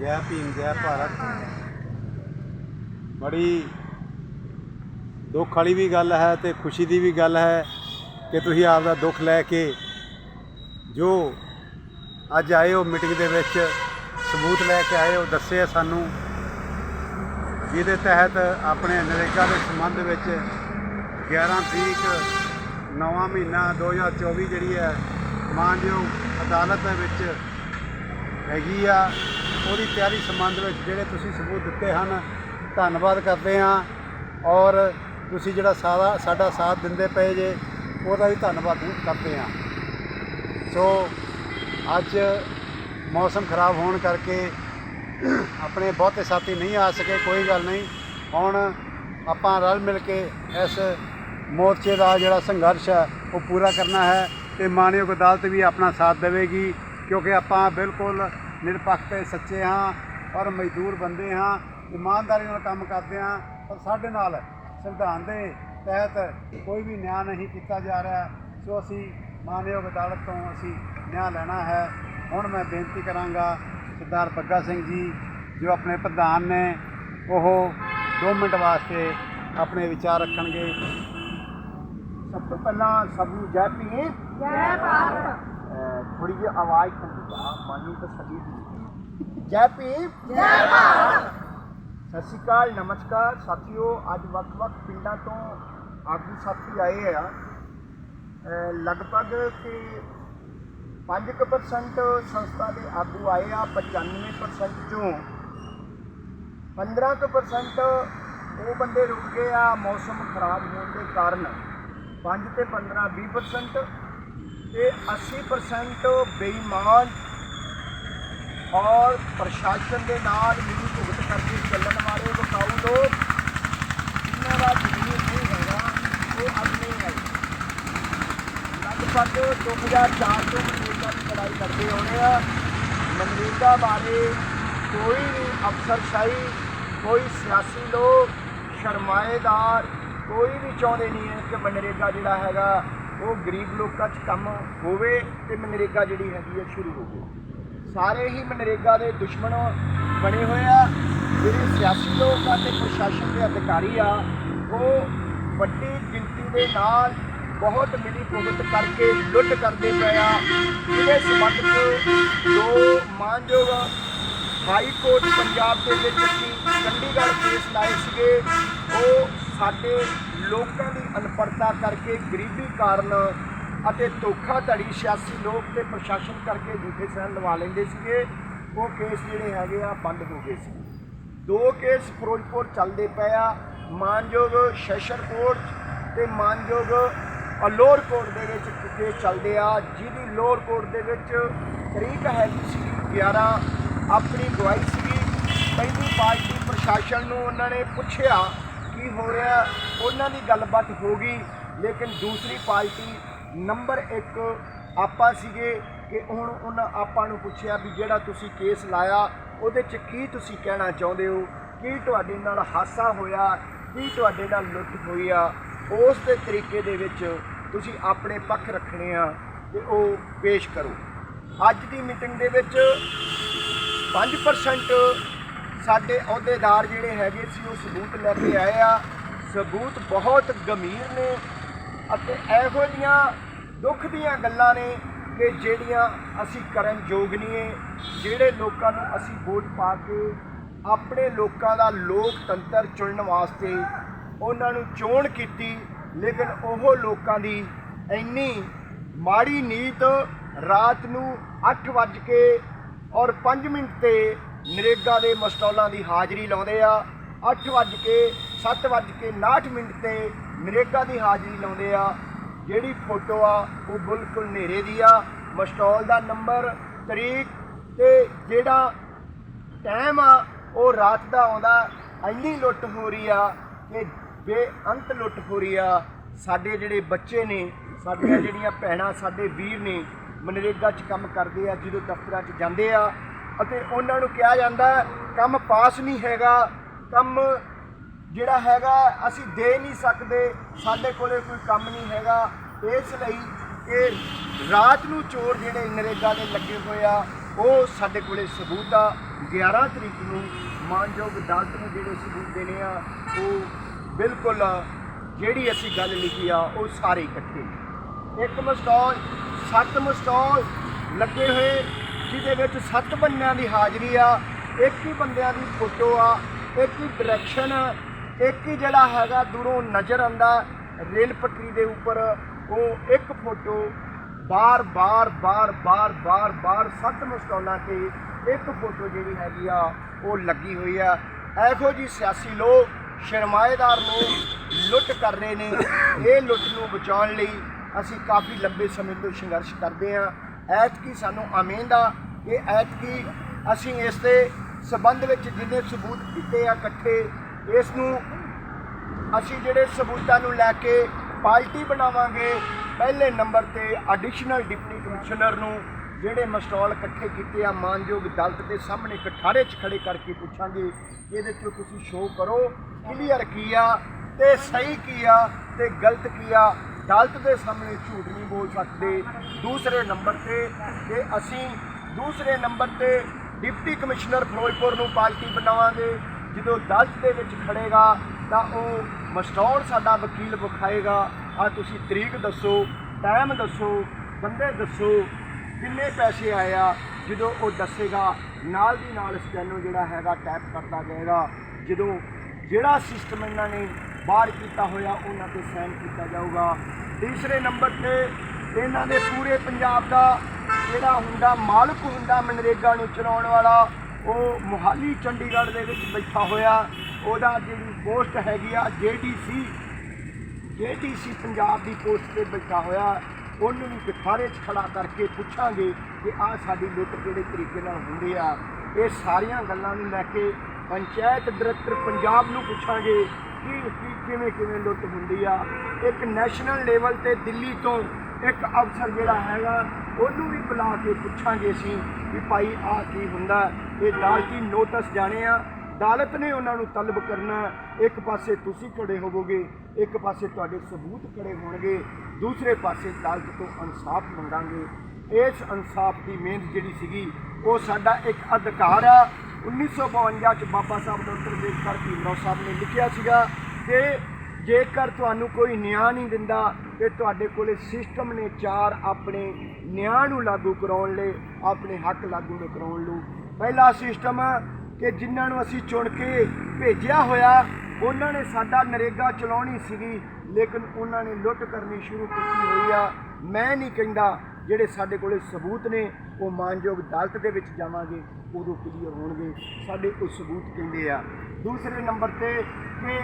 ਜੈ ਭੀਮ, ਜੈ ਭਾਰਤ। ਬੜੀ ਦੁੱਖ ਵਾਲੀ ਵੀ ਗੱਲ ਹੈ ਤੇ ਖੁਸ਼ੀ ਦੀ ਵੀ ਗੱਲ ਹੈ ਕਿ ਤੁਸੀਂ ਆਪ ਦਾ ਦੁੱਖ ਲੈ ਕੇ ਜੋ ਅੱਜ ਆਏ ਹੋ ਮੀਟਿੰਗ ਦੇ ਵਿੱਚ, ਸਬੂਤ ਲੈ ਕੇ ਆਏ ਹੋ, ਦੱਸਿਆ ਸਾਨੂੰ। ਜਿਹਦੇ ਤਹਿਤ ਆਪਣੇ ਨਰੇਗਾ ਦੇ ਸੰਬੰਧ ਵਿੱਚ 11 ਤਰੀਕ, ਨਵਾਂ ਮਹੀਨਾ 2024 ਜਿਹੜੀ ਹੈ, ਮਾਨਯੋਗ ਅਦਾਲਤ ਦੇ ਵਿੱਚ ਹੈਗੀ ਆ। ਉਹਦੀ ਤਿਆਰੀ ਸੰਬੰਧ ਵਿੱਚ ਜਿਹੜੇ ਤੁਸੀਂ ਸਬੂਤ ਦਿੱਤੇ ਹਨ, ਧੰਨਵਾਦ ਕਰਦੇ ਹਾਂ। ਔਰ ਤੁਸੀਂ ਜਿਹੜਾ ਸਾਰਾ ਸਾਡਾ ਸਾਥ ਦਿੰਦੇ ਪਏ ਜੇ, ਉਹਦਾ ਵੀ ਧੰਨਵਾਦ ਕਰਦੇ ਹਾਂ। ਸੋ ਅੱਜ ਮੌਸਮ ਖਰਾਬ ਹੋਣ ਕਰਕੇ ਆਪਣੇ ਬਹੁਤੇ ਸਾਥੀ ਨਹੀਂ ਆ ਸਕੇ, ਕੋਈ ਗੱਲ ਨਹੀਂ। ਹੁਣ ਆਪਾਂ ਰਲ ਮਿਲ ਕੇ ਇਸ ਮੋਰਚੇ ਦਾ ਜਿਹੜਾ ਸੰਘਰਸ਼ ਹੈ, ਉਹ ਪੂਰਾ ਕਰਨਾ ਹੈ ਤੇ ਮਾਨਯੋਗ ਅਦਾਲਤ ਵੀ ਆਪਣਾ ਸਾਥ ਦੇਵੇਗੀ, ਕਿਉਂਕਿ ਆਪਾਂ ਬਿਲਕੁਲ ਨਿਰਪੱਖ ਤੇ ਸੱਚੇ ਹਾਂ ਔਰ ਮਜ਼ਦੂਰ ਬੰਦੇ ਹਾਂ ਇਮਾਨਦਾਰੀ ਨਾਲ ਕੰਮ ਕਰਦੇ ਹਾਂ ਪਰ ਸਾਡੇ ਨਾਲ ਸੰਵਿਧਾਨ ਦੇ ਤਹਿਤ ਕੋਈ ਵੀ ਨਿਆਂ ਨਹੀਂ ਕੀਤਾ ਜਾ ਰਿਹਾ ਸੋ ਅਸੀਂ ਮਾਨਯੋਗ ਅਦਾਲਤ ਤੋਂ ਅਸੀਂ ਨਿਆਂ ਲੈਣਾ ਹੈ। ਹੁਣ ਮੈਂ ਬੇਨਤੀ ਕਰਾਂਗਾ ਸਰਦਾਰ ਬੱਗਾ ਸਿੰਘ ਜੀ ਜੋ ਆਪਣੇ ਪ੍ਰਧਾਨ ਨੇ ਉਹ 2 ਮਿੰਟ ਵਾਸਤੇ ਆਪਣੇ ਵਿਚਾਰ ਰੱਖਣਗੇ। ਸਭ ਤੋਂ ਪਹਿਲਾਂ ਸਭ ਨੂੰ ਜੈ ਭੀਮ। ਜੈ ਭਾਰਤ। ਥੋੜੀ ਜਿਹੀ ਆਵਾਜ਼ ਖੰਡੀ ਆ ਮਾਨੀ ਤਾਂ ਸਦੀ ਦੀ ਜੈ ਭੀਮ। ਜੈ ਭਾਰਤ। ਸਤਿ ਸ਼੍ਰੀ ਅਕਾਲ ਨਮਸਕਾਰ। ਸਾਥੀਓ ਅੱਜ ਵੱਖ-ਵੱਖ ਪਿੰਡਾਂ ਤੋਂ ਆਗੂ ਸਾਥੀ ਆਏ ਆ। ਲਗਭਗ ਕਿ 5% ਸੰਸਥਾ ਦੇ ਆਗੂ ਆਏ ਆ 95% ਚੋਂ। 15% ਉਹ ਬੰਦੇ ਰੁਕ ਗਏ ਆ ਮੌਸਮ ਖਰਾਬ ਹੋਣ ਦੇ ਕਾਰਨ। 5 ਤੇ 15 20% ਤੇ 80% ਬੇਈਮਾਨ ਔਰ ਪ੍ਰਸ਼ਾਸਨ ਦੇ ਨਾਲ ਮਿਲੀ ਭੁਗਤ ਕਰਕੇ ਚੱਲਣ ਵਾਲੇ ਵਿਕਾਊ ਲੋਕ, ਜਿਨ੍ਹਾਂ ਦਾ ਜ਼ਮੀਨ ਨਹੀਂ ਹੈਗਾ, ਉਹ ਆਪਣੇ ਹੈ ਲਗਭਗ 2004 ਤੋਂ ਮਨਰੇਗਾ ਦੀ ਲੜਾਈ ਕਰਦੇ ਆਉਣੇ ਆ। ਮਨਰੇਗਾ ਬਾਰੇ ਕੋਈ ਵੀ ਅਫਸਰਸ਼ਾਹੀ, ਕੋਈ ਸਿਆਸੀ ਲੋਕ, ਸ਼ਰਮਾਏਦਾਰ ਕੋਈ ਵੀ ਚਾਹੁੰਦੇ ਨਹੀਂ ਹੈ ਕਿ ਮਨਰੇਗਾ ਜਿਹੜਾ ਹੈਗਾ, ਉਹ ਗਰੀਬ ਲੋਕਾਂ 'ਚ ਕੰਮ ਹੋਵੇ ਤੇ ਮਨਰੇਗਾ ਜਿਹੜੀ ਹੈਗੀ ਹੈ ਸ਼ੁਰੂ ਹੋਵੇ ਸਾਰੇ ਹੀ ਮਨਰੇਗਾ ਦੇ ਦੁਸ਼ਮਣ ਬਣੇ ਹੋਏ ਆ। ਜਿਹੜੇ ਸਿਆਸੀ ਲੋਕ ਆ ਤੇ ਪ੍ਰਸ਼ਾਸਨ ਦੇ ਅਧਿਕਾਰੀ ਆ, ਉਹ ਵੱਡੀ ਗਿਣਤੀ ਦੇ ਨਾਲ ਬਹੁਤ ਮਿਲੀ ਭੁਗਤ ਕਰਕੇ ਲੁੱਟ ਕਰਦੇ ਪਏ ਆ। ਜਿਹਦੇ ਸੰਬੰਧ 'ਚ ਦੋ ਮਾਨਯੋਗ ਹਾਈ ਕੋਰਟ ਪੰਜਾਬ ਦੇ ਵਿੱਚ ਅਸੀਂ ਚੰਡੀਗੜ੍ਹ ਕੇਸ ਲਾਏ ਸੀਗੇ। ਉਹ ਸਾਡੇ ਲੋਕਾਂ ਦੀ ਅਨਪੜਤਾ ਕਰਕੇ ਗਰੀਬੀ ਕਾਰਨ ਅਤੇ ਧੋਖਾਧੜੀ ਸਿਆਸੀ ਲੋਕ ਤੇ ਪ੍ਰਸ਼ਾਸਨ ਕਰਕੇ ਝੂਠੇ ਸੈਨ ਲਵਾ ਲੈਂਦੇ ਸੀਗੇ। ਉਹ ਕੇਸ ਜਿਹੜੇ ਹੈਗੇ ਆ, ਬੰਦ ਹੋ ਗਏ ਸੀ। ਦੋ ਕੇਸ ਫਿਰੋਜ਼ਪੁਰ ਚੱਲਦੇ ਪਏ ਆ। ਮਾਨਯੋਗ ਸੈਸ਼ਨ ਕੋਰਟ ਤੇ ਮਾਨਯੋਗ ਅਲੋਰ ਕੋਰਟ ਦੇ ਵਿੱਚ ਕੇਸ ਚੱਲਦੇ ਆ, ਜਿਹਦੀ ਲੋਅਰ ਕੋਰਟ ਦੇ ਵਿੱਚ ਤਰੀਕ ਹੈਗੀ ਸੀ 11 ਆਪਣੀ ਗਵਾਹੀ ਸੀਗੀ। ਪਹਿਲੀ ਪਾਰਟੀ ਪ੍ਰਸ਼ਾਸਨ ਨੂੰ ਉਹਨਾਂ ਨੇ ਪੁੱਛਿਆ ਕੀ ਹੋ ਰਿਹਾ, ਉਹਨਾਂ ਦੀ ਗੱਲਬਾਤ ਹੋ ਗਈ, ਲੇਕਿਨ ਦੂਸਰੀ ਪਾਰਟੀ ਨੰਬਰ 1 ਆਪਾਂ ਸੀਗੇ ਕਿ ਹੁਣ ਉਹਨਾਂ ਆਪਾਂ ਨੂੰ ਪੁੱਛਿਆ ਵੀ ਜਿਹੜਾ ਤੁਸੀਂ ਕੇਸ ਲਾਇਆ, ਉਹਦੇ 'ਚ ਕੀ ਤੁਸੀਂ ਕਹਿਣਾ ਚਾਹੁੰਦੇ ਹੋ? ਕੀ ਤੁਹਾਡੇ ਨਾਲ ਹਾਸਾ ਹੋਇਆ? ਕੀ ਤੁਹਾਡੇ ਨਾਲ ਲੁੱਟ ਹੋਈ ਆ? ਉਸ ਦੇ ਤਰੀਕੇ ਦੇ ਵਿੱਚ ਤੁਸੀਂ ਆਪਣੇ ਪੱਖ ਰੱਖਣੇ ਆ ਤੇ ਉਹ ਪੇਸ਼ ਕਰੋ। ਅੱਜ ਦੀ ਮੀਟਿੰਗ ਦੇ ਵਿੱਚ 5% ਸਾਡੇ ਅਹੁਦੇਦਾਰ ਜਿਹੜੇ ਹੈਗੇ ਸੀ, ਉਹ ਸਬੂਤ ਲੈ ਕੇ ਆਏ ਆ। ਸਬੂਤ ਬਹੁਤ ਗੰਭੀਰ ਨੇ। ਅਤੇ ਇਹੋ ਜਿਹੀਆਂ ਦੁੱਖ ਦੀਆਂ ਗੱਲਾਂ ਨੇ ਕਿ ਜਿਹੜੀਆਂ ਅਸੀਂ ਕਰਨ ਯੋਗ ਨਹੀਂ ਏ ਜਿਹੜੇ ਲੋਕਾਂ ਨੂੰ ਅਸੀਂ ਵੋਟ ਪਾ ਕੇ ਆਪਣੇ ਲੋਕਾਂ ਦਾ ਲੋਕਤੰਤਰ ਚੁਣਨ ਵਾਸਤੇ ਉਹਨਾਂ ਨੂੰ ਚੋਣ ਕੀਤੀ, ਲੇਕਿਨ ਉਹ ਲੋਕਾਂ ਦੀ ਇੰਨੀ ਮਾੜੀ ਨੀਤ ਰਾਤ ਨੂੰ 8 ਵੱਜ ਕੇ ਔਰ 5 ਮਿੰਟ ਤੇ ਨਰੇਗਾ ਦੇ ਮਸਟੌਲਾਂ ਦੀ ਹਾਜ਼ਰੀ ਲਾਉਂਦੇ ਆ 8 ਵੱਜ ਕੇ 7 ਵੱਜ ਕੇ 59 ਮਿੰਟ ਤੇ ਨਰੇਗਾ ਦੀ ਹਾਜ਼ਰੀ ਲਾਉਂਦੇ ਆ। ਜਿਹੜੀ ਫੋਟੋ ਆ, ਉਹ ਬਿਲਕੁਲ ਹਨੇਰੇ ਦੀ ਆ। ਮਸਟੋਲ ਦਾ ਨੰਬਰ, ਤਰੀਕ ਤੇ ਜਿਹੜਾ ਟਾਈਮ ਆ, ਉਹ ਰਾਤ ਦਾ ਆਉਂਦਾ। ਇੰਨੀ ਲੁੱਟ ਹੋ ਰਹੀ ਆ ਕਿ ਬੇਅੰਤ ਲੁੱਟ ਹੋ ਰਹੀ ਆ। ਸਾਡੇ ਜਿਹੜੇ ਬੱਚੇ ਨੇ, ਸਾਡੀਆਂ ਜਿਹੜੀਆਂ ਭੈਣਾਂ, ਸਾਡੇ ਵੀਰ ਨੇ, ਮਨਰੇਗਾ 'ਚ ਕੰਮ ਕਰਦੇ ਆ ਜਦੋਂ ਦਫ਼ਤਰਾਂ 'ਚ ਜਾਂਦੇ ਆ। ਅਤੇ ਉਹਨਾਂ ਨੂੰ ਕਿਹਾ ਜਾਂਦਾ ਕੰਮ ਪਾਸ ਨਹੀਂ ਹੈਗਾ। ਕੰਮ ਜਿਹੜਾ ਹੈਗਾ, ਅਸੀਂ ਦੇ ਨਹੀਂ ਸਕਦੇ, ਸਾਡੇ ਕੋਲੇ ਕੋਈ ਕੰਮ ਨਹੀਂ ਹੈਗਾ। ਇਸ ਲਈ ਕਿ ਰਾਤ ਨੂੰ ਚੋਰ ਜਿਹੜੇ ਨਰੇਗਾ ਦੇ ਲੱਗੇ ਹੋਏ ਆ, ਉਹ ਸਾਡੇ ਕੋਲੇ ਸਬੂਤ ਆ। 11 ਤਰੀਕ ਨੂੰ ਮਾਨਯੋਗ ਅਦਾਲਤ ਨੂੰ ਜਿਹੜੇ ਸਬੂਤ ਦੇਣੇ ਆ, ਉਹ ਬਿਲਕੁਲ ਜਿਹੜੀ ਅਸੀਂ ਗੱਲ ਲਿਖੀ ਆ, ਉਹ ਸਾਰੇ ਇਕੱਠੇ ਇੱਕ ਮਸਟਾਲ ਸੱਤ ਮਸਟਾਲ ਲੱਗੇ ਹੋਏ, ਜਿਹਦੇ ਵਿੱਚ ਸੱਤ ਬੰਦਿਆਂ ਦੀ ਹਾਜ਼ਰੀ ਆ, ਇੱਕ ਹੀ ਬੰਦਿਆਂ ਦੀ ਫੋਟੋ ਆ, ਇੱਕ ਹੀ ਡਾਇਰੈਕਸ਼ਨ ਇੱਕ ਹੀ ਜਿਹੜਾ ਹੈਗਾ ਦੂਰੋਂ ਨਜ਼ਰ ਆਉਂਦਾ ਰੇਲ ਪਟਰੀ ਦੇ ਉੱਪਰ, ਉਹ ਇੱਕ ਫੋਟੋ ਬਾਰ ਬਾਰ ਬਾਰ ਬਾਰ ਬਾਰ ਬਾਰ ਸੱਤ ਮਸਟਾਲਾਂ ਤੇ ਇੱਕ ਫੋਟੋ ਜਿਹੜੀ ਹੈਗੀ ਆ, ਉਹ ਲੱਗੀ ਹੋਈ ਆ। ਇਹੋ ਜੀ ਸਿਆਸੀ ਲੋਕ ਸ਼ਰਮਾਏਦਾਰ ਨੂੰ ਲੁੱਟ ਕਰ ਰਹੇ ਨੇ। ਇਹ ਲੁੱਟ ਨੂੰ ਬਚਾਉਣ ਲਈ ਅਸੀਂ ਕਾਫੀ ਲੰਬੇ ਸਮੇਂ ਤੋਂ ਸੰਘਰਸ਼ ਕਰਦੇ ਹਾਂ। ਐਤਕੀ ਸਾਨੂੰ ਉਮੀਦ ਆ ਕਿ ਐਤਕੀ ਅਸੀਂ ਇਸ ਦੇ ਸਬੰਧ ਵਿੱਚ ਜਿੰਨੇ ਸਬੂਤ ਦਿੱਤੇ ਆ ਇਕੱਠੇ ਇਸ ਨੂੰ ਅਸੀਂ ਜਿਹੜੇ ਸਬੂਤਾਂ ਨੂੰ ਲੈ ਕੇ ਪਾਰਟੀ ਬਣਾਵਾਂਗੇ, ਪਹਿਲੇ ਨੰਬਰ ਤੇ ਐਡੀਸ਼ਨਲ ਡਿਪਟੀ ਕਮਿਸ਼ਨਰ ਨੂੰ ਜਿਹੜੇ ਮਸਟਾਲ ਇਕੱਠੇ ਕੀਤੇ ਆ, ਮਾਨਯੋਗ ਅਦਾਲਤ ਦੇ ਸਾਹਮਣੇ ਕਠਾਰੇ 'ਚ ਖੜੇ ਕਰਕੇ ਪੁੱਛਾਂਗੇ ਇਹਦੇ 'ਚੋਂ ਤੁਸੀਂ ਸ਼ੋਅ ਕਰੋ ਕਲੀਅਰ ਕੀ ਆ ਤੇ ਸਹੀ ਕੀ ਆ ਤੇ ਗਲਤ ਕੀ ਆ। ਅਦਾਲਤ ਦੇ ਸਾਹਮਣੇ ਝੂਠ ਨਹੀਂ ਬੋਲ ਸਕਦੇ। ਦੂਸਰੇ ਨੰਬਰ ਤੇ ਕਿ ਅਸੀਂ ਦੂਸਰੇ ਨੰਬਰ ਤੇ ਡਿਪਟੀ ਕਮਿਸ਼ਨਰ ਫਿਰੋਜ਼ਪੁਰ ਨੂੰ ਪਾਰਟੀ ਬਣਾਵਾਂਗੇ। ਜਦੋਂ ਅਦਾਲਤ ਦੇ ਵਿੱਚ ਖੜੇਗਾ ਤਾਂ ਉਹ ਮਸਟੌਰ ਸਾਡਾ ਵਕੀਲ ਵਿਖਾਏਗਾ। ਆ ਤੁਸੀਂ ਤਰੀਕ ਦੱਸੋ ਟਾਈਮ ਦੱਸੋ, ਬੰਦੇ ਦੱਸੋ, ਕਿੰਨੇ ਪੈਸੇ ਆਏ ਆ? ਜਦੋਂ ਉਹ ਦੱਸੇਗਾ, ਨਾਲ ਦੀ ਨਾਲ ਸਟੈਨੋ ਜਿਹੜਾ ਹੈਗਾ ਟੈਪ ਕਰਦਾ ਜਾਏਗਾ। ਜਦੋਂ ਜਿਹੜਾ ਸਿਸਟਮ ਇਹਨਾਂ ਨੇ ਬਾਹਰ ਕੀਤਾ ਹੋਇਆ, ਉਹਨਾਂ ਤੇ ਸਾਈਨ ਕੀਤਾ ਜਾਊਗਾ। ਤੀਸਰੇ ਨੰਬਰ ਤੇ ਇਹਨਾਂ ਦੇ ਪੂਰੇ ਪੰਜਾਬ ਦਾ ਜਿਹੜਾ ਹੁੰਦਾ, ਮਾਲਕ ਹੁੰਦਾ ਮਨਰੇਗਾ ਨੂੰ ਚਲਾਉਣ ਵਾਲਾ ਉਹ ਮੁਹਾਲੀ ਚੰਡੀਗੜ੍ਹ ਦੇ ਵਿੱਚ ਬੈਠਾ ਹੋਇਆ, ਉਹਦਾ ਜਿਹੜੀ ਪੋਸਟ ਹੈਗੀ ਆ ਜੀਡੀਸੀ ਜੀਡੀਸੀ ਪੰਜਾਬ ਦੀ ਪੋਸਟ ਤੇ ਬੈਠਾ ਹੋਇਆ, ਉਹਨੂੰ ਵੀ ਬਿਖਾਰੇ 'ਚ ਖੜਾ ਕਰਕੇ ਪੁੱਛਾਂਗੇ ਕਿ ਆਹ ਸਾਡੀ ਲੁੱਟ ਕਿਹੜੇ ਤਰੀਕੇ ਨਾਲ ਹੁੰਦੀ ਆ। ਇਹ ਸਾਰੀਆਂ ਗੱਲਾਂ ਨੂੰ ਲੈ ਕੇ ਪੰਚਾਇਤ ਡਾਇਰੈਕਟਰ ਪੰਜਾਬ ਨੂੰ ਪੁੱਛਾਂਗੇ ਕਿ ਕਿਵੇਂ ਕਿਵੇਂ ਲੁੱਟ ਹੁੰਦੀ ਆ। ਇੱਕ ਨੈਸ਼ਨਲ ਲੈਵਲ ਤੇ ਦਿੱਲੀ ਤੋਂ ਇੱਕ ਅਫਸਰ ਜਿਹੜਾ ਹੈਗਾ, ਉਹਨੂੰ ਵੀ ਬੁਲਾ ਕੇ ਪੁੱਛਾਂਗੇ ਅਸੀਂ ਵੀ ਭਾਈ ਆਹ ਕੀ ਹੁੰਦਾ ਇਹ ਅਦਾਲਤੀ ਨੋਟਿਸ ਜਾਣੇ ਆ। ਅਦਾਲਤ ਨੇ ਉਹਨਾਂ ਨੂੰ ਤਲਬ ਕਰਨਾ ਇੱਕ ਪਾਸੇ ਤੁਸੀਂ ਖੜੇ ਹੋਵੋਗੇ, ਇੱਕ ਪਾਸੇ ਤੁਹਾਡੇ ਸਬੂਤ ਖੜੇ ਹੋਣਗੇ, ਦੂਸਰੇ ਪਾਸੇ ਅਦਾਲਤ ਤੋਂ ਇਨਸਾਫ ਮੰਗਾਂਗੇ। ਇਸ ਇਨਸਾਫ ਦੀ ਮਿਹਨਤ ਜਿਹੜੀ ਸੀਗੀ, ਉਹ ਸਾਡਾ ਇੱਕ ਅਧਿਕਾਰ ਆ। 1952 ਚ ਬਾਬਾ ਸਾਹਿਬ ਡਾਕਟਰ ਅੰਬੇਦਕਰ ਭੀਮਰਾਓ ਸਾਹਿਬ ਨੇ ਲਿਖਿਆ ਸੀਗਾ ਕਿ ਜੇਕਰ ਤੁਹਾਨੂੰ ਕੋਈ ਨਿਆਂ ਨਹੀਂ ਦਿੰਦਾ ਤੇ ਤੁਹਾਡੇ ਕੋਲੇ ਸਿਸਟਮ ਨੇ ਚਾਰ ਆਪਣੇ ਨਿਆਂ ਨੂੰ ਲਾਗੂ ਕਰਾਉਣ ਲਈ, ਆਪਣੇ ਹੱਕ ਲਾਗੂ ਕਰਾਉਣ ਲਈ। ਪਹਿਲਾ ਸਿਸਟਮ ਕਿ ਜਿਨ੍ਹਾਂ ਨੂੰ ਅਸੀਂ ਚੁਣ ਕੇ ਭੇਜਿਆ ਹੋਇਆ, ਉਹਨਾਂ ਨੇ ਸਾਡਾ ਨਰੇਗਾ ਚਲਾਉਣੀ ਸੀਗੀ, ਲੇਕਿਨ ਉਹਨਾਂ ਨੇ ਲੁੱਟ ਕਰਨੀ ਸ਼ੁਰੂ ਕੀਤੀ ਹੋਈ ਆ। ਮੈਂ ਨਹੀਂ ਕਹਿੰਦਾ ਜਿਹੜੇ ਸਾਡੇ ਕੋਲੇ ਸਬੂਤ ਨੇ, ਉਹ ਮਾਨਯੋਗ ਅਦਾਲਤ ਦੇ ਵਿੱਚ ਜਾਵਾਂਗੇ, ਉਦੋਂ ਕਲੀਅਰ ਹੋਣਗੇ। ਸਾਡੇ ਕੋਲ ਸਬੂਤ ਕਹਿੰਦੇ ਆ। ਦੂਸਰੇ ਨੰਬਰ ਤੇ ਕਿ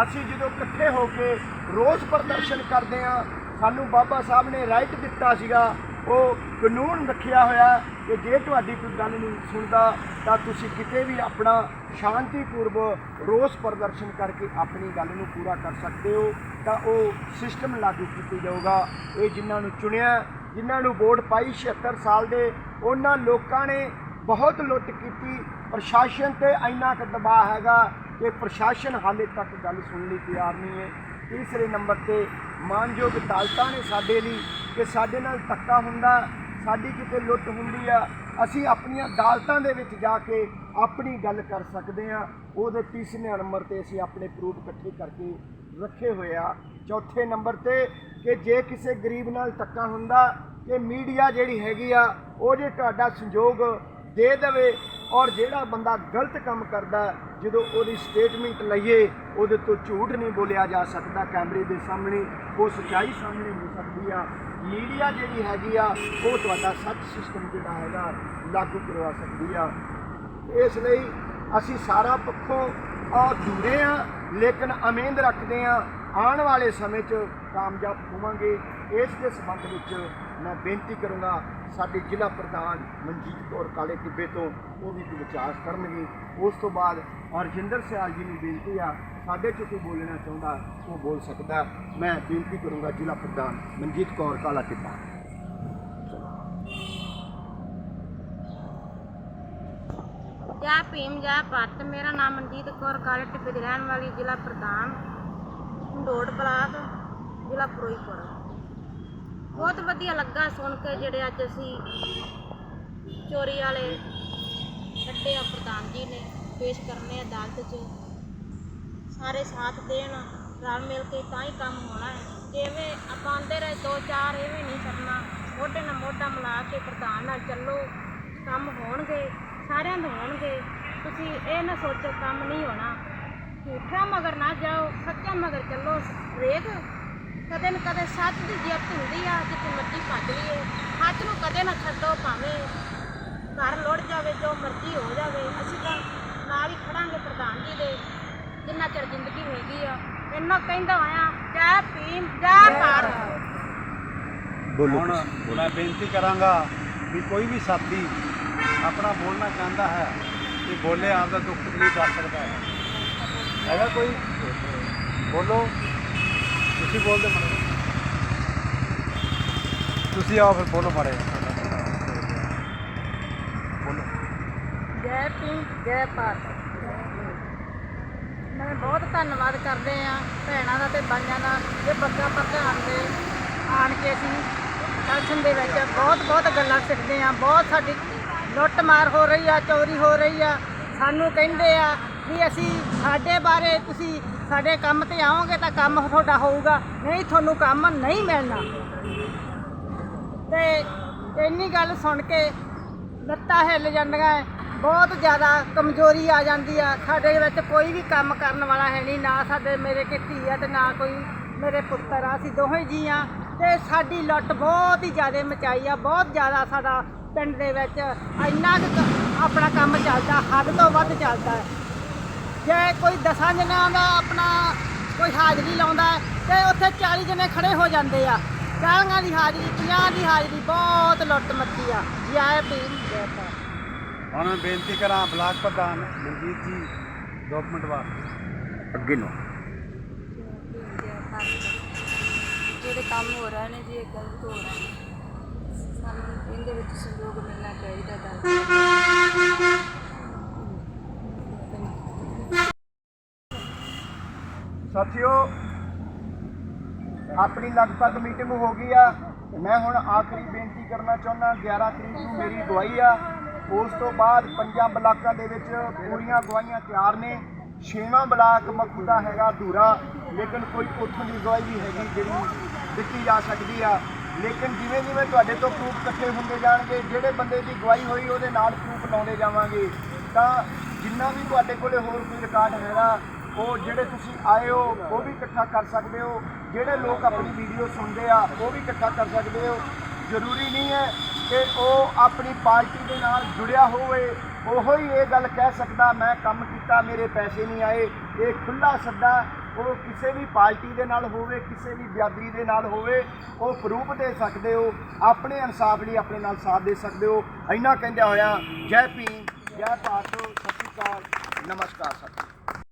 ਅਸੀਂ ਜਦੋਂ ਇਕੱਠੇ ਹੋ ਕੇ ਰੋਸ ਪ੍ਰਦਰਸ਼ਨ ਕਰਦੇ ਆ ਸਾਨੂੰ ਬਾਬਾ ਸਾਹਿਬ ਨੇ ਰਾਈਟ ਦਿੱਤਾ ਸੀਗਾ, ਉਹ ਕਾਨੂੰਨ ਰੱਖਿਆ ਹੋਇਆ ਕਿ ਜੇ ਤੁਹਾਡੀ ਕੋਈ ਗੱਲ ਨਹੀਂ ਸੁਣਦਾ, ਤਾਂ ਤੁਸੀਂ ਕਿਤੇ ਵੀ ਆਪਣਾ ਸ਼ਾਂਤੀਪੂਰਵ ਰੋਸ ਪ੍ਰਦਰਸ਼ਨ ਕਰਕੇ ਆਪਣੀ ਗੱਲ ਨੂੰ ਪੂਰਾ ਕਰ ਸਕਦੇ ਹੋ, ਤਾਂ ਉਹ ਸਿਸਟਮ ਲਾਗੂ ਕੀਤਾ ਜਾਊਗਾ। ਇਹ ਜਿਨ੍ਹਾਂ ਨੂੰ ਚੁਣਿਆ, ਜਿਨ੍ਹਾਂ ਨੂੰ ਵੋਟ ਪਾਈ 76 ਸਾਲ ਦੇ, ਉਹਨਾਂ ਲੋਕਾਂ ਨੇ ਬਹੁਤ ਲੁੱਟ ਕੀਤੀ। ਪ੍ਰਸ਼ਾਸਨ ਤੇ ਇੰਨਾ ਕੁ ਦਬਾਅ ਹੈਗਾ ਕਿ ਪ੍ਰਸ਼ਾਸਨ ਹਾਲੇ ਤੱਕ ਗੱਲ ਸੁਣਨ ਲਈ ਤਿਆਰ ਨਹੀਂ ਹੈ। ਤੀਸਰੇ ਨੰਬਰ ਤੇ ਮਾਨਯੋਗ ਅਦਾਲਤਾਂ ਨੇ ਸਾਡੇ ਲਈ ਕਿ ਸਾਡੇ ਨਾਲ ਧੱਕਾ ਹੁੰਦਾ, ਸਾਡੀ ਕਿਤੇ ਲੁੱਟ ਹੁੰਦੀ ਆ। ਅਸੀਂ ਆਪਣੀਆਂ ਅਦਾਲਤਾਂ ਦੇ ਵਿੱਚ ਜਾ ਕੇ ਆਪਣੀ ਗੱਲ ਕਰ ਸਕਦੇ ਆ ਉਹਦੇ ਤੀਸਰੇ ਨੰਬਰ ਤੇ ਅਸੀਂ ਆਪਣੇ ਪ੍ਰੂਫ ਇਕੱਠੇ ਕਰਕੇ ਰੱਖੇ ਹੋਏ ਆ। ਚੌਥੇ ਨੰਬਰ ਤੇ ਕਿ ਜੇ ਕਿਸੇ ਗਰੀਬ ਨਾਲ ਧੱਕਾ ਹੁੰਦਾ, ਕਿ ਮੀਡੀਆ ਜਿਹੜੀ ਹੈਗੀ ਆ, ਉਹ ਜੇ ਤੁਹਾਡਾ ਸੰਯੋਗ ਦੇ ਦੇਵੇ ਔਰ ਜਿਹੜਾ ਬੰਦਾ ਗਲਤ ਕੰਮ ਕਰਦਾ ਜਦੋਂ ਉਹਦੀ ਸਟੇਟਮੈਂਟ ਲਈਏ, ਉਹਦੇ ਤੋਂ ਝੂਠ ਨਹੀਂ ਬੋਲਿਆ ਜਾ ਸਕਦਾ, ਕੈਮਰੇ ਦੇ ਸਾਹਮਣੇ, ਉਹ ਸੱਚਾਈ ਸਾਹਮਣੇ ਹੋ ਸਕਦੀ ਆ। ਮੀਡੀਆ ਜਿਹੜੀ ਹੈਗੀ ਆ, ਉਹ ਤੁਹਾਡਾ ਸੱਚ ਸਿਸਟਮ ਜਿਹੜਾ ਹੈਗਾ, ਲਾਗੂ ਕਰਵਾ ਸਕਦੀ ਆ। ਇਸ ਲਈ ਅਸੀਂ ਸਾਰਾ ਪੱਖੋਂ ਅਧੂਰੇ ਆ, ਲੇਕਿਨ ਉਮੀਦ ਰੱਖਦੇ ਆ, ਆਉਣ ਵਾਲੇ ਸਮੇਂ 'ਚ ਕਾਮਯਾਬ ਹੋਵਾਂਗੇ। ਇਸ ਦੇ ਸੰਬੰਧ ਵਿੱਚ ਮੈਂ ਬੇਨਤੀ ਕਰੂੰਗਾ ਸਾਡੇ ਜ਼ਿਲ੍ਹਾ ਪ੍ਰਧਾਨ ਮਨਜੀਤ ਕੌਰ ਕਾਲੇ ਟਿੱਬੇ ਤੋਂ ਉਹ ਵੀ ਕੋਈ ਵਿਚਾਰ ਕਰਨਗੇ। ਉਸ ਤੋਂ ਬਾਅਦ ਹਰਜਿੰਦਰ ਸਿਆਲ ਜੀ ਨੂੰ ਬੇਨਤੀ ਆ, ਸਾਡੇ 'ਚ ਕੋਈ ਬੋਲਣਾ ਚਾਹੁੰਦਾ, ਉਹ ਬੋਲ ਸਕਦਾ। ਮੈਂ ਬੇਨਤੀ ਕਰੂੰਗਾ ਜ਼ਿਲ੍ਹਾ ਪ੍ਰਧਾਨ ਮਨਜੀਤ ਕੌਰ ਕਾਲਾ ਟਿੱਬਾ। ਜੈ ਭੀਮ, ਜੈ ਭਾਰਤ ਮੇਰਾ ਨਾਮ ਮਨਜੀਤ ਕੌਰ ਕਾਲੇ ਟਿੱਬੇ ਦੀ ਰਹਿਣ ਵਾਲੀ ਜ਼ਿਲ੍ਹਾ ਪ੍ਰਧਾਨ ਢੋੜ ਬਲਾਕ, ਜ਼ਿਲ੍ਹਾ ਫਿਰੋਜ਼ਪੁਰ ਬਹੁਤ ਵਧੀਆ ਲੱਗਾ ਸੁਣ ਕੇ ਜਿਹੜੇ ਅੱਜ ਅਸੀਂ ਚੋਰੀ ਵਾਲੇ ਕੱਢੇ ਆ, ਪ੍ਰਧਾਨ ਜੀ ਨੇ ਪੇਸ਼ ਕਰਨੇ ਆ ਅਦਾਲਤ 'ਚ। ਸਾਰੇ ਸਾਥ ਦੇਣ, ਰਲ ਮਿਲ ਕੇ ਤਾਂ ਹੀ ਕੰਮ ਹੋਣਾ ਹੈ। ਜਿਵੇਂ ਆਪਾਂ ਆਂਦੇ ਰਹੇ ਦੋ ਚਾਰ ਐਵੇਂ ਨਹੀਂ ਕਰਨਾ। ਮੋਢੇ ਨਾਲ ਮੋਢਾ ਮਿਲਾ ਕੇ ਪ੍ਰਧਾਨ ਨਾਲ ਚੱਲੋ, ਕੰਮ ਹੋਣਗੇ, ਸਾਰਿਆਂ ਦੇ ਹੋਣਗੇ। ਤੁਸੀਂ ਇਹ ਨਾ ਸੋਚੋ, ਕੰਮ ਨਹੀਂ ਹੋਣਾ। ਝੂਠਾ ਮਗਰ ਨਾ ਜਾਓ, ਸੱਚਾ ਮਗਰ ਚੱਲੋ, ਰੇਗ। ਕਦੇ ਨਾ ਕਦੇ ਸੱਚ ਦੀ ਜਿੱਤ ਹੁੰਦੀ ਆ ਜਿੱਥੇ ਮਰਜ਼ੀ ਭੱਜ ਲਈਏ। ਸੱਚ ਨੂੰ ਕਦੇ ਨਾ ਛੱਡੋ ਭਾਵੇਂ ਘਰ ਲੁੜ ਜਾਵੇ ਜੋ ਮਰਜ਼ੀ ਹੋ ਜਾਵੇ। ਅਸੀਂ ਤਾਂ ਨਾਲ ਹੀ ਖੜਾਂਗੇ ਪ੍ਰਧਾਨ ਜੀ ਦੇ ਜਿੰਨਾ ਚਿਰ ਜ਼ਿੰਦਗੀ ਹੈਗੀ ਆ। ਇੰਨਾ ਕਹਿੰਦਾ ਹੋਇਆ ਜੈ ਭੀਮ ਜੈ ਭਾਰਤ। ਬੋਲੋ ਹੁਣ ਮੈਂ ਬੇਨਤੀ ਕਰਾਂਗਾ ਵੀ ਕੋਈ ਵੀ ਸਾਥੀ ਆਪਣਾ ਬੋਲਣਾ ਚਾਹੁੰਦਾ ਹੈ ਕਿ ਬੋਲੇ ਆਪਦਾ ਦੁੱਖ ਤਕਲੀਫ ਦੱਸ ਸਕਦਾ ਹੈ। ਹੈਗਾ ਕੋਈ? ਬੋਲੋ। ਤੁਸੀਂ ਬੋਲਦੇ ਮੜੇ ਤੁਸੀਂ ਆਓ ਫਿਰ ਬੋਲੋ ਮੜੇ ਬੋਲੋ। ਜੈ ਭੀਮ, ਜੈ ਭਾਰਤ। ਮੈਂ ਬਹੁਤ ਧੰਨਵਾਦ ਕਰਦੇ ਆ ਭੈਣਾਂ ਦਾ ਤੇ ਬਾਈਆਂ ਦਾ ਇਹ ਬੱਗਾ ਪ੍ਰਧਾਨ ਦੇ ਆਣ ਕੇ ਅਸੀਂ ਸੈਸ਼ਨ ਦੇ ਵਿੱਚ ਬਹੁਤ ਬਹੁਤ ਗੱਲਾਂ ਸਿੱਖਦੇ ਆ ਬਹੁਤ ਸਾਡੀ ਲੁੱਟ ਮਾਰ ਹੋ ਰਹੀ ਆ, ਚੋਰੀ ਹੋ ਰਹੀ ਆ। ਸਾਨੂੰ ਕਹਿੰਦੇ ਆ ਵੀ ਅਸੀਂ ਸਾਡੇ ਬਾਰੇ ਤੁਸੀਂ ਸਾਡੇ ਕੰਮ ਤੇ ਆਓਗੇ ਤਾਂ ਕੰਮ ਤੁਹਾਡਾ ਹੋਊਗਾ। ਨਹੀਂ, ਤੁਹਾਨੂੰ ਕੰਮ ਨਹੀਂ ਮਿਲਣਾ। ਤੇ ਇੰਨੀ ਗੱਲ ਸੁਣ ਕੇ ਲੱਤਾਂ ਹਿੱਲ ਜਾਂਦੀਆਂ ਬਹੁਤ ਜ਼ਿਆਦਾ ਕਮਜ਼ੋਰੀ ਆ ਜਾਂਦੀ ਆ। ਸਾਡੇ ਵਿੱਚ ਕੋਈ ਵੀ ਕੰਮ ਕਰਨ ਵਾਲਾ ਹੈ ਨਹੀਂ। ਨਾ ਸਾਡੇ ਮੇਰੇ ਕਿ ਧੀ ਆ ਤੇ ਨਾ ਕੋਈ ਮੇਰੇ ਪੁੱਤਰ ਆ। ਅਸੀਂ ਦੋਹੇ ਜੀ ਆ। ਤੇ ਸਾਡੀ ਲੁੱਟ ਬਹੁਤ ਹੀ ਜ਼ਿਆਦਾ ਮਚਾਈ ਆ। ਬਹੁਤ ਜ਼ਿਆਦਾ ਸਾਡਾ ਪਿੰਡ ਦੇ ਵਿੱਚ ਇੰਨਾ ਕੁ ਆਪਣਾ ਕੰਮ ਚੱਲਦਾ, ਹੱਦ ਤੋਂ ਵੱਧ ਚੱਲਦਾ ਜੇ ਕੋਈ ਦਸਾਂ ਜਣਿਆਂ ਦਾ ਆਪਣਾ ਕੋਈ ਹਾਜ਼ਰੀ ਲਾਉਂਦਾ ਹੈ, ਤੇ ਉੱਥੇ 40 ਜਣੇ ਖੜੇ ਹੋ ਜਾਂਦੇ ਆ। 40 ਦੀ ਹਾਜ਼ਰੀ 50 ਦੀ ਹਾਜ਼ਰੀ ਬਹੁਤ ਲੁੱਟ ਮੱਚੀ ਆ। ਜੈ ਭੀਮ ਜੈ ਭਾਰਤ ਹੁਣ ਮੈਂ ਬੇਨਤੀ ਕਰਾਂ ਬਲਾਕ ਪ੍ਰਧਾਨ ਮਨਜੀਤ ਜੀ ਦੋ ਕੁ ਮਿੰਟ ਬਾਅਦ ਅੱਗੇ ਨੂੰ। ਜਿਹੜੇ ਕੰਮ ਹੋ ਰਹੇ ਨੇ ਜੀ ਇਹ ਗਲਤ ਹੋ ਰਹੇ ਨੇ। ਸਾਨੂੰ ਇਹਦੇ ਵਿੱਚ ਸਹਿਯੋਗ ਮਿਲਣਾ ਚਾਹੀਦਾ ਦਾ ਸਾਥੀਓ, ਆਪਣੀ ਲਗਭਗ ਮੀਟਿੰਗ ਹੋ ਗਈ ਆ ਮੈਂ ਹੁਣ ਆਖਰੀ ਬੇਨਤੀ ਕਰਨਾ ਚਾਹੁੰਦਾ 11 ਤਰੀਕ ਨੂੰ ਮੇਰੀ ਗਵਾਹੀ ਆ। ਉਸ ਤੋਂ ਬਾਅਦ ਪੰਜਾਂ ਬਲਾਕਾਂ ਦੇ ਵਿੱਚ ਪੂਰੀਆਂ ਗਵਾਹੀਆਂ ਤਿਆਰ ਨੇ। ਛੇਵਾਂ ਬਲਾਕ ਮੱਖੂ ਦਾ ਹੈਗਾ ਅਧੂਰਾ, ਲੇਕਿਨ ਕੋਈ ਉੱਥੋਂ ਦੀ ਗਵਾਹੀ ਵੀ ਹੈਗੀ ਜਿਹੜੀ ਦਿੱਤੀ ਜਾ ਸਕਦੀ ਆ। ਲੇਕਿਨ ਜਿਵੇਂ ਜਿਵੇਂ ਤੁਹਾਡੇ ਤੋਂ ਪ੍ਰੂਫ ਇਕੱਠੇ ਹੁੰਦੇ ਜਾਣਗੇ, ਜਿਹੜੇ ਬੰਦੇ ਦੀ ਗਵਾਹੀ ਹੋਈ ਉਹਦੇ ਨਾਲ ਪ੍ਰੂਫ ਲਾਉਂਦੇ ਜਾਵਾਂਗੇ। ਤਾਂ ਜਿੰਨਾ ਵੀ ਤੁਹਾਡੇ ਕੋਲੇ ਹੋਰ ਕੋਈ ਰਿਕਾਰਡ ਹੈਗਾ ਉਹ ਜਿਹੜੇ ਤੁਸੀਂ ਆਏ ਹੋ, ਉਹ ਵੀ ਇਕੱਠਾ ਕਰ ਸਕਦੇ ਹੋ। ਜਿਹੜੇ ਲੋਕ ਆਪਣੀ ਵੀਡੀਓ ਸੁਣਦੇ ਆ, ਉਹ ਵੀ ਇਕੱਠਾ ਕਰ ਸਕਦੇ ਹੋ। ਜ਼ਰੂਰੀ ਨਹੀਂ ਹੈ ਕਿ ਉਹ ਆਪਣੀ ਪਾਰਟੀ ਦੇ ਨਾਲ ਜੁੜਿਆ ਹੋਵੇ। ਉਹੋ ਹੀ ਇਹ ਗੱਲ ਕਹਿ ਸਕਦਾ, ਮੈਂ ਕੰਮ ਕੀਤਾ, ਮੇਰੇ ਪੈਸੇ ਨਹੀਂ ਆਏ। ਇਹ ਖੁੱਲਾ ਸੱਦਾ, ਉਹ ਕਿਸੇ ਵੀ ਪਾਰਟੀ ਦੇ ਨਾਲ ਹੋਵੇ, ਕਿਸੇ ਵੀ ਬਿਆਦਰੀ ਦੇ ਨਾਲ ਹੋਵੇ, ਉਹ ਪ੍ਰੂਫ ਦੇ ਸਕਦੇ ਹੋ। ਆਪਣੇ ਇਨਸਾਫ ਲਈ ਆਪਣੇ ਨਾਲ ਸਾਥ ਦੇ ਸਕਦੇ ਹੋ। ਇੰਨਾ ਕਹਿੰਦਿਆਂ ਹੋਇਆ, ਜੈ ਭੀਮ, ਜੈ ਭਾਰਤ, ਸਤਿ ਸ਼੍ਰੀ ਅਕਾਲ। ਨਮਸਕਾਰ, ਸਾਥੀਓ।